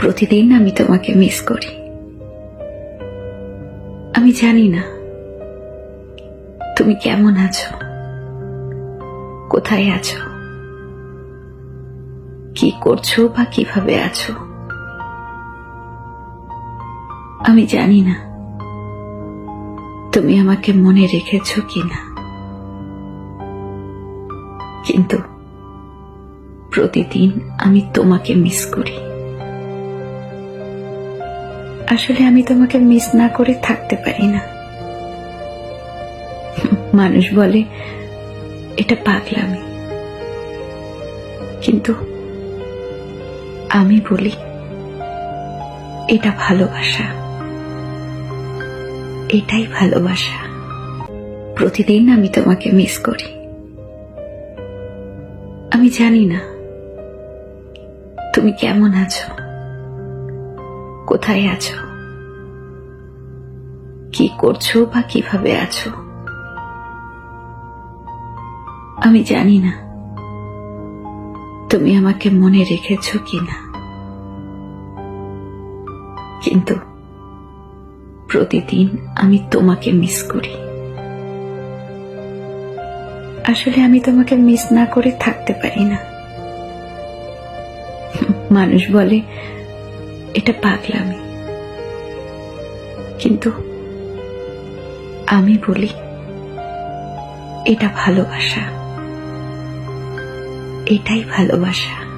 প্রতিদিন আমি তোমাকে মিস করি। আমি জানি না, তুমি কেমন আছো? কোথায় আছো? কি করছ বা কীভাবে আছো? আমি জানি না, তুমি আমাকে মনে রেখেছো কিনা। কিন্তু প্রতিদিন আমি তোমাকে মিস করি। আসলে আমি তোমাকে মিস না করে থাকতে পারি না। মানুষ বলে, এটা পাগলামি। কিন্তু আমি বলি, এটা ভালোবাসা। এটাই ভালোবাসা। প্রতিদিন আমি তোমাকে মিস করি। আমি জানি না, তুমি কেমন আছো? কোথায় আছো? কি করছ বা কীভাবে আছো? আমি জানি না। তুমি আমাকে মনে রেখেছো কিনা? কিন্তু প্রতিদিন আমি তোমাকে মিস করি। আসলে আমি তোমাকে মিস না করে থাকতে পারি না। মানুষ বলে এটা পাগলামি। কিন্তু আমি বলি এটা ভালোবাসা। এটাই ভালোবাসা।